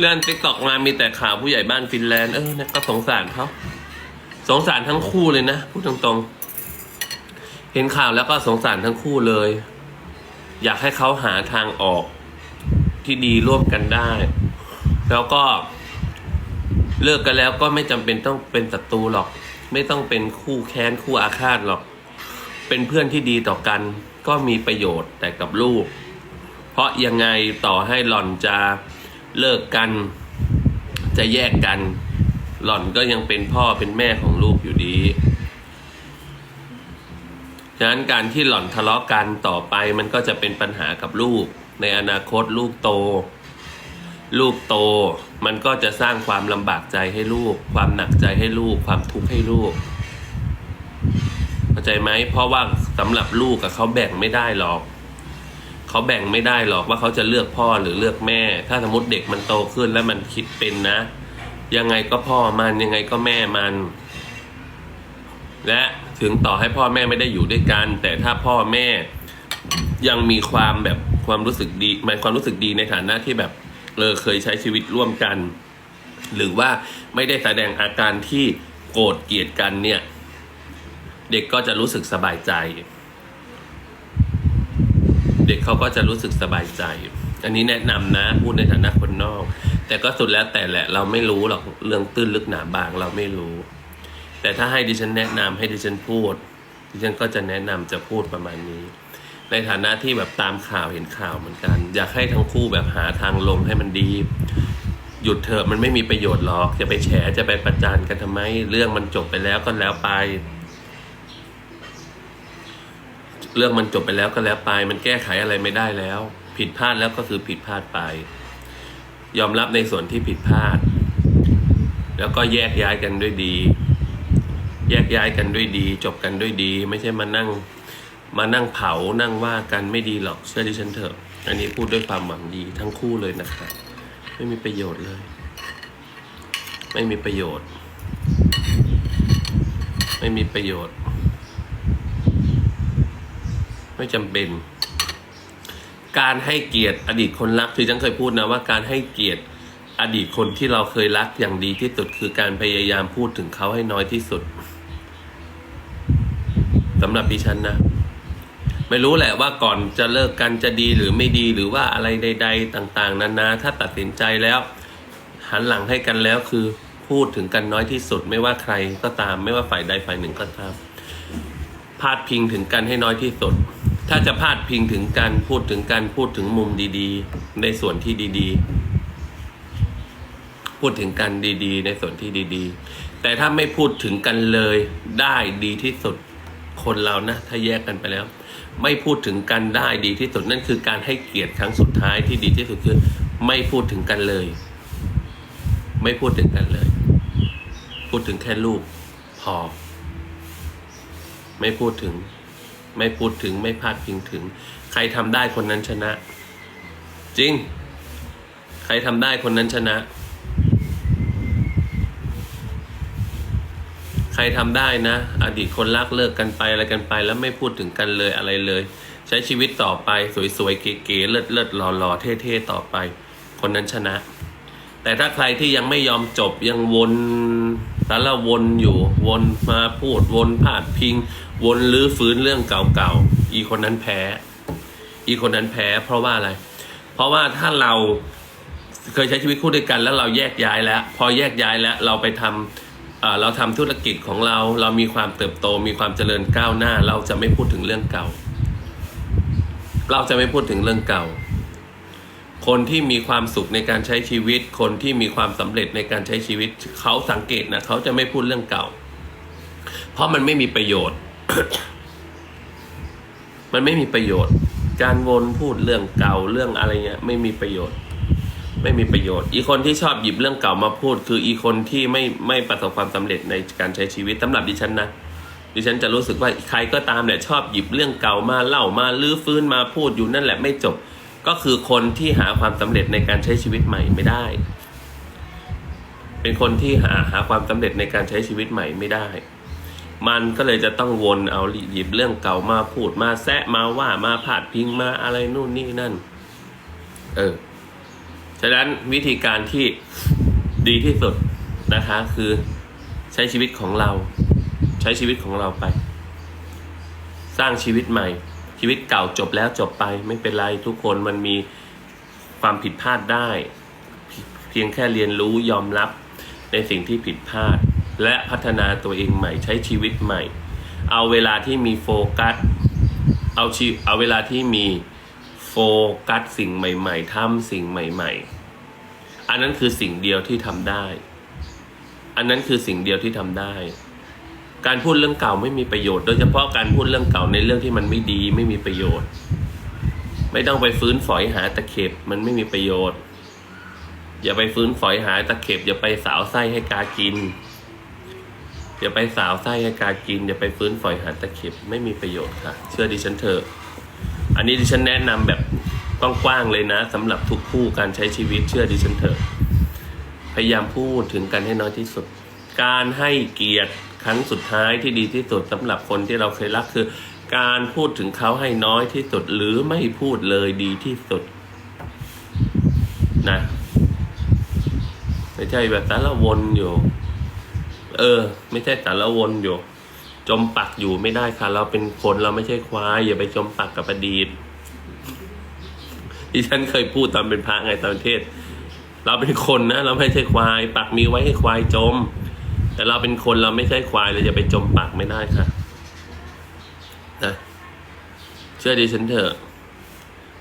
เลื่อนติ๊กตอกมามีแต่ข่าวผู้ใหญ่บ้านฟินแลนด์เออเนี่ยก็สงสารเขาสงสารทั้งคู่เลยนะพูดตรงๆ เห็นข่าวแล้วก็สงสารทั้งคู่เลย อยากให้เขาหาทางออกที่ดีร่วมกันได้ แล้วก็ เลิกกันแล้วก็ไม่จำเป็นต้องเป็นศัตรูหรอก ไม่ต้องเป็นคู่แค้นคู่อาฆาตหรอก เป็นเพื่อนที่ดีต่อกัน ก็มีประโยชน์แต่กับลูก เพราะยังไงต่อให้หล่อนจะ เลิกกัน จะแยกกัน หล่อนก็ยังเป็นพ่อเป็นแม่ของลูกอยู่ดีฉะนั้นการที่หล่อนทะเลาะกันต่อไปมันก็จะเป็นปัญหากับลูก ในอนาคตลูกโต ลูกโต มันก็จะสร้างความลำบากใจให้ลูก ความหนักใจให้ลูก ความทุกข์ให้ลูกเข้าใจไหมเพราะว่าสำหรับลูกกับเขาแบ่งไม่ได้หรอก เขาแบ่งไม่ได้หรอกว่าเขาจะเลือกพ่อหรือเลือกแม่ ถ้าสมมติเด็กมันโตขึ้นแล้วมันคิดเป็นนะ ยังไงก็พ่อมันยังไงก็แม่มัน และถึงต่อให้พ่อแม่ไม่ได้อยู่ด้วยกัน แต่ถ้าพ่อแม่ยังมีความแบบความรู้สึกดีหมายความรู้สึกดีในฐานะที่แบบเออเคยใช้ชีวิตร่วมกัน หรือว่าไม่ได้แสดงอาการที่โกรธเกลียดกันเนี่ย เด็กก็จะรู้สึกสบายใจ ด็กเขาก็จะรู้สึกสบายใจ อันนี้แนะนำนะพูดในฐานะคนนอก แต่ก็สุดแล้วแต่แหละ เราไม่รู้หรอกเรื่องตื้นลึกหนาบางเราไม่รู้ แต่ถ้าให้ดิฉันแนะนำให้ดิฉันพูด ดิฉันก็จะแนะนำจะพูดประมาณนี้ ในฐานะที่แบบตามข่าวเห็นข่าวเหมือนกัน อยากให้ทั้งคู่แบบหาทางลงให้มันดี หยุดเถอะมันไม่มีประโยชน์หรอกจะไปแฉจะไปประจานกันทำไม เรื่องมันจบไปแล้วก็แล้วไป เรื่องมันจบไปแล้วก็แล้วไป มันแก้ไขอะไรไม่ได้แล้ว ผิดพลาดแล้วก็คือผิดพลาดไป ยอมรับในส่วนที่ผิดพลาด แล้วก็แยกย้ายกันด้วยดี แยกย้ายกันด้วยดี จบกันด้วยดี ไม่ใช่มานั่ง มานั่งเผานั่งว่ากันไม่ดีหรอกเชื่อดิฉันเถอะ อันนี้พูดด้วยความหวังดีทั้งคู่เลยนะครับไม่มีประโยชน์เลย ไม่มีประโยชน์ ไม่มีประโยชน์ ไม่จำเป็น การให้เกียรติอดีตคนรักที่ฉันเคยพูดนะว่าการให้เกียรติอดีตคนที่เราเคยรักอย่างดีที่สุดคือการพยายามพูดถึงเขาให้น้อยที่สุดสำหรับดิฉันนะ ไม่รู้แหละว่าก่อนจะเลิกกันจะดีหรือไม่ดีหรือว่าอะไรใด ๆ ต่างๆ นานาถ้าตัดสินใจแล้ว หันหลังให้กันแล้วคือพูดถึงกันน้อยที่สุด ไม่ว่าใครก็ตาม ไม่ว่าฝ่ายใดฝ่ายหนึ่งก็ตามพาดพิงถึงกันให้น้อยที่สุด ถ้าจะพาดพิงถึงกันพูดถึงกันพูดถึงมุมดีๆ ในส่วนที่ดีๆ พูดถึงกันดีๆ ในส่วนที่ดีๆ แต่ถ้าไม่พูดถึงกันเลยได้ดีที่สุดคนเรานะ ถ้าแยกกันไปแล้ว ไม่พูดถึงกันได้ดีที่สุดนั่นคือการให้เกียรติครั้งสุดท้ายที่ดีที่สุดคือ ไม่พูดถึงกันเลย ไม่พูดถึงกันเลย พูดถึงแค่ลูกพอ ไม่พูดถึง ไม่พูดถึงไม่พาดพิงถึง ใครทำได้คนนั้นชนะ จริง ใครทำได้คนนั้นชนะ ใครทำได้นะ อดีตคนรักเลิกกันไปอะไรกันไป แล้วไม่พูดถึงกันเลยอะไรเลย ใช้ชีวิตต่อไปสวยๆเก๋ๆเลิศเลิศหล่อๆเท่ๆต่อไป คนนั้นชนะ แต่ถ้าใครที่ยังไม่ยอมจบยังวน สารวนอยู่วนมาพูดวนพาดพิง วนลื้อฟื้นเรื่องเก่าๆอีคนนั้นแพ้ อีคนนั้นแพ้ เพราะว่าอะไร เพราะว่าถ้าเราเคยใช้ชีวิตคู่ด้วยกันแล้วเราแยกย้ายแล้ว พอแยกย้ายแล้วเราไปทำเอ่อเราทำธุรกิจของเรา เรามีความเติบโต มีความเจริญก้าวหน้า เราจะไม่พูดถึงเรื่องเก่า เราจะไม่พูดถึงเรื่องเก่า คนที่มีความสุขในการใช้ชีวิต คนที่มีความสำเร็จในการใช้ชีวิต เขาสังเกตนะเขาจะไม่พูดเรื่องเก่า เพราะมันไม่มีประโยชน์ มันไม่มีประโยชน์ การวนพูดเรื่องเก่าเรื่องอะไรเงี้ย ไม่มีประโยชน์ ไม่มีประโยชน์ อีคนที่ชอบหยิบเรื่องเก่ามาพูด คืออีคนที่ไม่ไม่ประสบความสำเร็จในการใช้ชีวิตสำหรับดิฉันนะดิฉันจะรู้สึกว่าใครก็ตามแหละชอบหยิบเรื่องเก่ามาเล่ามาลื้อฟื้นมาพูดอยู่นั่นแหละไม่จบ ก็คือคนที่หาความสำเร็จในการใช้ชีวิตใหม่ไม่ได้ เป็นคนที่หาหาความสำเร็จในการใช้ชีวิตใหม่ไม่ได้ มันก็เลยจะต้องวนเอาหยิบเรื่องเก่ามาพูดมาแซะมาว่ามาผาดพิงมาอะไรนู่นนี่นั่น เออ ฉะนั้นวิธีการที่ดีที่สุดนะคะ คือใช้ชีวิตของเรา ใช้ชีวิตของเราไป สร้างชีวิตใหม่ ชีวิตเก่าจบแล้วจบไปไม่เป็นไรทุกคนมันมีความผิดพลาดได้ เพียงแค่เรียนรู้ยอมรับในสิ่งที่ผิดพลาด และพัฒนาตัวเองใหม่ใช้ชีวิตใหม่ เอาเวลาที่มีโฟกัสเอาชีเอาเวลาที่มีโฟกัสสิ่งใหม่ ๆทำสิ่งใหม่ ๆ อันนั้นคือสิ่งเดียวที่ทำได้ อันนั้นคือสิ่งเดียวที่ทำได้ การพูดเรื่องเก่าไม่มีประโยชน์ โดยเฉพาะการพูดเรื่องเก่าในเรื่องที่มันไม่ดีไม่มีประโยชน์ ไม่ต้องไปฟื้นฝอยหาตะเข็บมันไม่มีประโยชน์ อย่าไปฟื้นฝอยหาตะเข็บอย่าไปสาวไส้ให้กากิน อย่าไปสาวไส้ให้กากิน อย่าไปฟื้นฝอยหาตะเข็บไม่มีประโยชน์ค่ะ เชื่อดิฉันเถอะ อันนี้ดิฉันแนะนำแบบกว้างๆเลยนะสำหรับทุกคู่การใช้ชีวิตเชื่อดิฉันเถอะ พยายามพูดถึงกันให้น้อยที่สุด การให้เกียรติ ครั้งสุดท้ายที่ดีที่สุดสำหรับคนที่เราเคยรักคือ การพูดถึงเขาให้น้อยที่สุดหรือไม่พูดเลยดีที่สุดนะไม่ใช่แบบสารวนอยู่ เออ ไม่ใช่สารวนอยู่ จมปักอยู่ไม่ได้ค่ะ เราเป็นคนเราไม่ใช่ควายอย่าไปจมปักกับอดีตที่ฉันเคยพูดตอนเป็นพระไงตอนเทศ เราเป็นคนนะ เราไม่ใช่ควาย ปักมีไว้ให้ควายจม แต่เราเป็นคนเราไม่ใช่ควายเราจะไปจมปักไม่ได้ค่ะนะเชื่อดิฉันเถอะ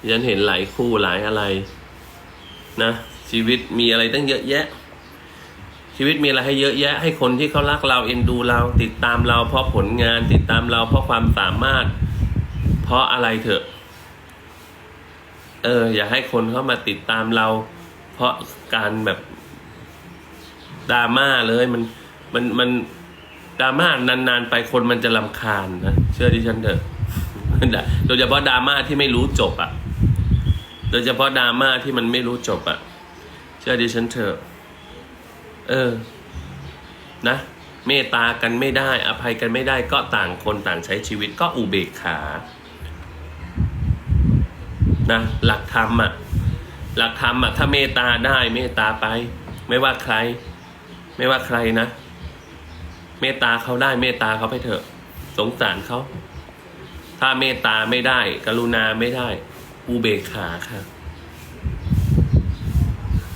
ดิฉันเห็นหลายคู่หลายอะไร นะ ชีวิตมีอะไรตั้งเยอะแยะ ชีวิตมีอะไรให้เยอะแยะ ให้คนที่เขารักเราเอ็นดูเรา ติดตามเราเพราะผลงาน ติดตามเราเพราะความสามารถ เพราะอะไรเถอะ เออ อย่าให้คนเข้ามาติดตามเรา เพราะการแบบดราม่าเลยมัน มันมันดราม่านานๆไปคนมันจะลำคาญนะเชื่อดิฉันเถอะโดยเฉพาะดราม่าที่ไม่รู้จบอะ โดยเฉพาะดราม่าที่มันไม่รู้จบอะ เชื่อดิฉันเถอะ เออ นะ เมตตากันไม่ได้ อภัยกันไม่ได้ก็ต่างคนต่างใช้ชีวิตก็อุเบกขา นะ หลักธรรมอะ หลักธรรมอะถ้าเมตตาได้เมตตาไป ไม่ว่าใคร ไม่ว่าใครนะ เมตตาเขาได้เมตตาเขาไปเถอะ สงสารเขา ถ้าเมตตาไม่ได้ กรุณาไม่ได้ อุเบกขาค่ะ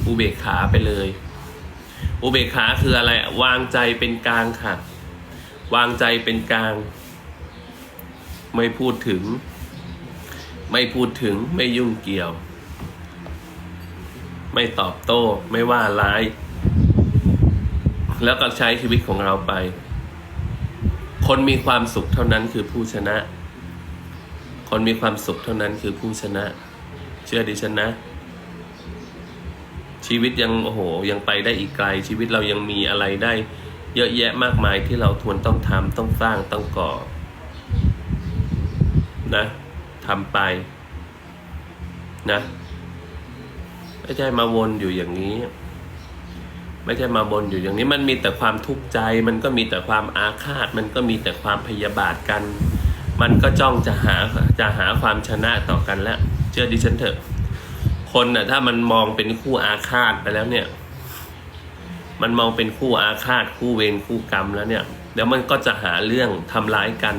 อุเบกขาไปเลย อุเบกขาคืออะไร วางใจเป็นกลางค่ะ วางใจเป็นกลาง ไม่พูดถึง ไม่พูดถึงไม่ยุ่งเกี่ยว ไม่ตอบโต้ไม่ว่าร้าย แล้วก็ใช้ชีวิตของเราไป คนมีความสุขเท่านั้นคือผู้ชนะ คนมีความสุขเท่านั้นคือผู้ชนะ เชื่อดิฉันนะ ชีวิตยังโอ้โห ยังไปได้อีกไกล ชีวิตเรายังมีอะไรได้ เยอะแยะมากมายที่เราทวนต้องทำต้องสร้างต้องก่อ นะทำไปนะไม่ใช่มาวนอยู่อย่างนี้ ไม่ใช่มาบนอยู่อย่างนี้มันมีแต่ความทุกข์ใจ มันก็มีแต่ความอาฆาต มันก็มีแต่ความพยาบาทกัน มันก็จ้องจะหาจะหาความชนะต่อกันแล้วเชื่อดิฉันเถอะ คนน่ะถ้ามันมองเป็นคู่อาฆาตไปแล้วเนี่ย มันมองเป็นคู่อาฆาตคู่เวรคู่กรรมแล้วเนี่ยเดี๋ยวมันก็จะหาเรื่องทำร้ายกัน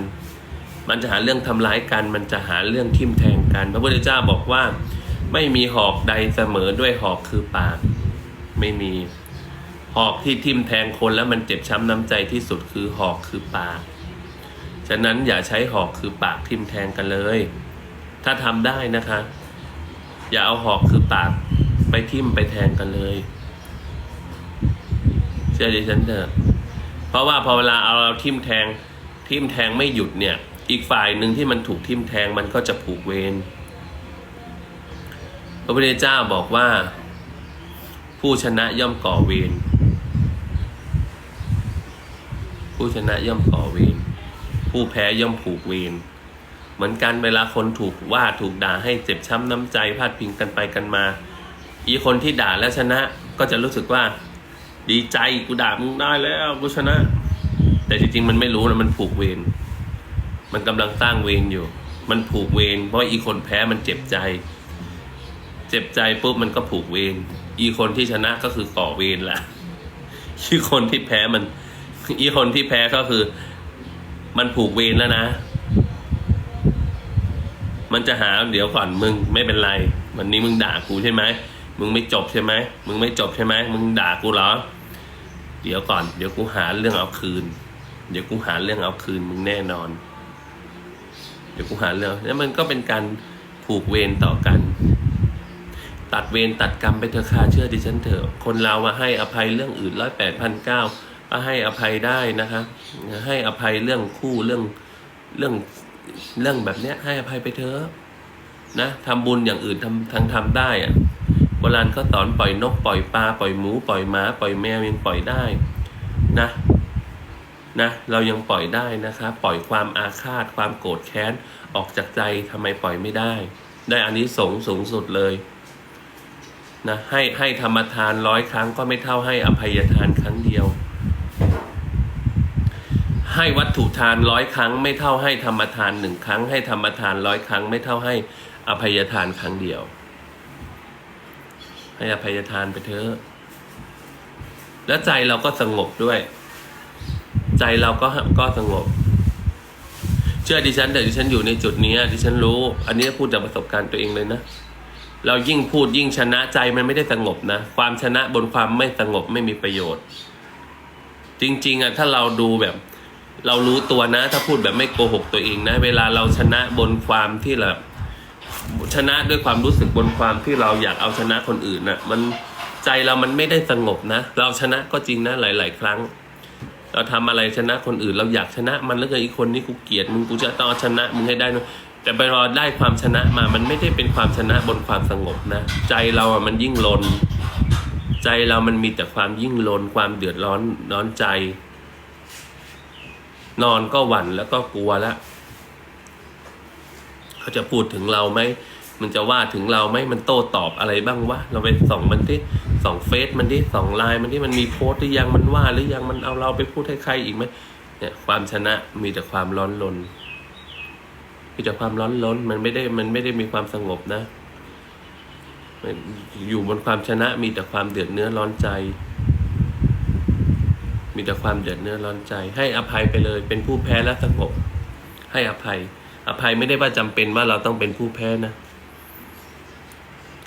มันจะหาเรื่องทำร้ายกัน มันจะหาเรื่องทิ่มแทงกัน พระพุทธเจ้าบอกว่า ไม่มีหอกใดเสมอด้วยหอกคือปากไม่มี หอกที่ทิ่มแทงคนแล้วมันเจ็บช้ำน้ำใจที่สุดคือหอกคือปาก ฉะนั้นอย่าใช้หอกคือปากทิ่มแทงกันเลย ถ้าทำได้นะคะ อย่าเอาหอกคือปากไปทิ่มไปแทงกันเลยเชื่อดิฉันเถอะเพราะว่าพอเวลาเอาเราทิ่มแทงทิ่มแทงไม่หยุดเนี่ย อีกฝ่ายหนึ่งที่มันถูกทิ่มแทงมันก็จะผูกเวรพระพุทธเจ้าบอกว่า ผู้ชนะย่อมก่อเวร ผู้ชนะย่อมก่อเวรผู้แพ้ย่อมผูกเวรเหมือนกันเวลาคนถูกว่าถูกด่าให้เจ็บช้ำน้ำใจพาดพิงกันไปกันมา อีคนที่ด่าแล้วชนะก็จะรู้สึกว่า ดีใจกูด่ามึงได้แล้วกูชนะ แต่จริงๆมันไม่รู้นะมันผูกเวรมันกำลังสร้างเวรอยู่ มันผูกเวรเพราะอีคนแพ้มันเจ็บใจ เจ็บใจปุ๊บมันก็ผูกเวรอีคนที่ชนะก็คือก่อเวรละอีคนที่แพ้มัน อีคนที่แพ้ก็คือ มันผูกเวรแล้วนะ มันจะหาเดี๋ยวก่อนมึงไม่เป็นไร วันนี้มึงด่ากูใช่ไหมมึงไม่จบใช่ไหมมึงไม่จบใช่ไหมมึงด่ากูเหรอ เดี๋ยวก่อน เดี๋ยวกูหาเรื่องเอาคืน เดี๋ยวกูหาเรื่องเอาคืนมึงแน่นอน เดี๋ยวกูหาเรื่องแล้วมันก็เป็นการผูกเวรต่อกัน ตัดเวรตัดกรรมไปเถอะค่ะเชื่อดิฉันเถอะ คนเรามาให้อภัยเรื่องอื่นร้อยแปดพันเก้า ให้อภัยได้นะคะให้อภัยเรื่องคู่เรื่องเรื่องเรื่องแบบเนี้ย ให้อภัยไปเถอะนะทำบุญอย่างอื่นทำทางทำได้อะโบราณเขาสอนปล่อยนกปล่อยปลาปล่อยหมูปล่อยหมาปล่อยแมวยังปล่อยได้นะนะเรายังปล่อยได้นะคะ ปล่อยความอาฆาตความโกรธแค้นออกจากใจทำไมปล่อยไม่ได้ ได้อันนี้สงสูงสุดเลยนะให้ให้ธรรมทานร้อยครั้งก็ไม่เท่าให้อภัยทานครั้งเดียว ให้วัตถุทานร้อยครั้ง ไม่เท่าให้ธรรมทานหนึ่งครั้ง ให้ธรรมทานร้อยครั้ง ไม่เท่าให้อภัยทานครั้งเดียว ให้อภัยทานไปเถอะแล้วใจเราก็สงบด้วย ใจเราก็ก็สงบ เชื่อดิฉันแต่ดิฉันอยู่ในจุดนี้ดิฉันรู้ อันนี้พูดจากประสบการณ์ตัวเองเลยนะเรายิ่งพูดยิ่งชนะใจมันไม่ได้สงบนะความชนะบนความไม่สงบไม่มีประโยชน์ จริง ๆอะถ้าเราดูแบบ เรารู้ตัวนะ ถ้าพูดแบบไม่โกหกตัวเองนะ เวลาเราชนะบนความที่แบบชนะด้วยความรู้สึกบนความที่เราอยากเอาชนะคนอื่นนะ่ะมันใจเรามันไม่ได้สงบนะ เราชนะก็จริงนะหลาย ๆ ครั้ง เราทำอะไรชนะคนอื่น เราอยากชนะมันแล้วก็อีกคนนี้กูเกลียดมึงกูจะต้องชนะมึงให้ได้นะแต่ไปรอได้ความชนะมา มันไม่ได้เป็นความชนะบนความสงบนะ ใจเราอะมันยิ่งลน ใจเรามันมีแต่ความยิ่งลนความเดือดร้อนร้อนใจ นอนก็หวั่นแล้วก็กลัวแล้วเขาจะพูดถึงเราไหมมันจะว่าถึงเราไหมมันโต้ตอบอะไรบ้างวะเราไปส่องมันที่ส่องเฟซมันที่ส่องไลน์มันที่มันมีโพสต์หรือยังมันว่าหรือยังมันเอาเราไปพูดให้ใครอีกไหมเนี่ย ความชนะมีแต่ความร้อนรนมีแต่ความร้อนรนมันไม่ได้มันไม่ได้มีความสงบนะอยู่บนความชนะมีแต่ความเดือดเนื้อร้อนใจ มีแต่ความเดือดเนื้อร้อนใจ ให้อภัยไปเลย เป็นผู้แพ้และสงบ ให้อภัย อภัยไม่ได้ว่าจำเป็นว่าเราต้องเป็นผู้แพ้นะ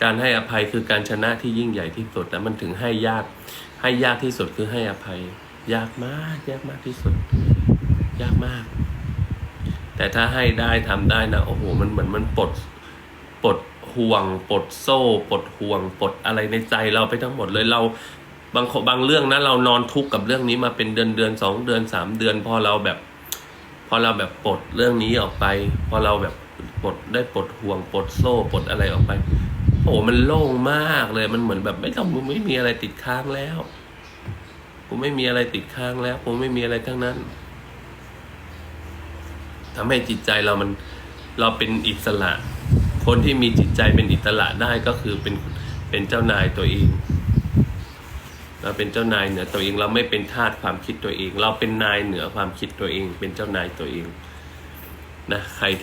การให้อภัยคือการชนะที่ยิ่งใหญ่ที่สุดแต่มันถึงให้ยาก ให้ยากที่สุดคือให้อภัย ยากมาก ยากมากที่สุด ยากมาก แต่ถ้าให้ได้ทำได้นะโอ้โหมันเหมือนมันปลดปลดห่วงปลดโซ่ปลดห่วงปลดอะไรในใจเราไปทั้งหมดเลยเรา บางบางเรื่องนะเรานอนทุกข์กับเรื่องนี้มาเป็นเดือนเดือนสองเดือนสามเดือน พอเราแบบ พอเราแบบปลดเรื่องนี้ออกไป พอเราแบบปลดได้ปลดห่วงปลดโซ่ปลดอะไรออกไป โอ้โหมันโล่งมากเลยมันเหมือนแบบไม่ต้องไม่มีอะไรติดค้างแล้วผมไม่มีอะไรติดค้างแล้ว ผมไม่มีอะไรทั้งนั้นทำให้จิตใจเรามันเราเป็นอิสระ คนที่มีจิตใจเป็นอิสระได้ก็คือเป็นเป็นเจ้านายตัวเอง เราเป็นเจ้านายเหนือตัวเอง เราไม่เป็นทาสความคิดตัวเอง เราเป็นนายเหนือความคิดตัวเอง เป็นเจ้านายตัวเองนะใครที่